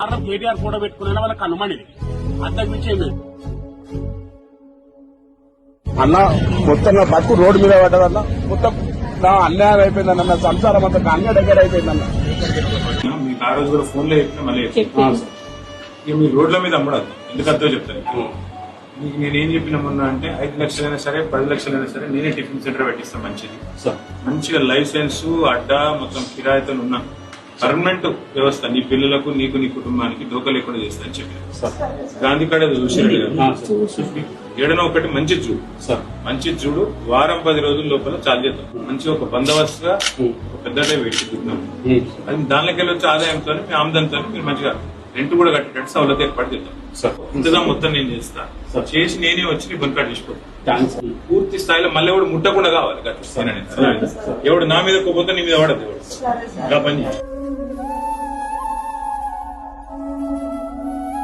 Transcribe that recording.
కారణం కేటీఆర్ కూడా పెట్టుకునే వాళ్ళకి అనుమానిది. అంతకు మించి ఏం లేదు. అన్న మొత్తం నా బతుకు రోడ్డు మీద పడ్డదన్న మొత్తం నా అన్యాయం అయిపోయిందన్న. నా సంసారం అంతా అన్య దగ్గర అయిపోయిందన్న. మీకు ఆ రోజు కూడా ఫోన్లో చెప్పిన. మళ్ళీ. ఇక మీరు రోడ్ల మీద అమ్మడద్దు. ఎందుకంతో చెప్తాను. మీకు నేను ఏం చెప్పిన మొన్న అంటే ఐదు లక్షలైనా సరే పది లక్షలైనా సరే నేనే టిఫిన్ సెంటర్ పెట్టిస్తాను మంచిది. మంచిగా లైసెన్స్ అడ్డా మొత్తం కిరాయితో ఉన్న. పర్మనెంట్ వ్యవస్థ నీ పిల్లలకు నీకు నీ కుటుంబానికి డోకా లేకుండా చేస్తా అని చెప్పాను గాంధీ కాడ చూసి ఏడనో ఒకటి మంచి చూడు మంచి చూడు వారం పది రోజుల లోపల చాలు చేద్దాం. మంచిగా ఒక బందోబస్తుగా ఒక పెద్ద పెట్టి చూద్దాం అది దానిలోకి వెళ్ళి వచ్చే ఆదాయంతో మీ ఆమదంతో మీరు మంచిగా రెంట్ కూడా కట్టేటట్టు సౌలభ్యం ఏర్పాటు చేద్దాం. ఇంతదా మొత్తం నేను చేస్తా. చేసి నేనే వచ్చి నీ బంకాట్ పూర్తి స్థాయిలో మళ్ళీ ఎవడు ముట్టకుండా కావాలి. ఎవడు నా మీద పోతే నీ మీద పడదు ఎవడు. పని.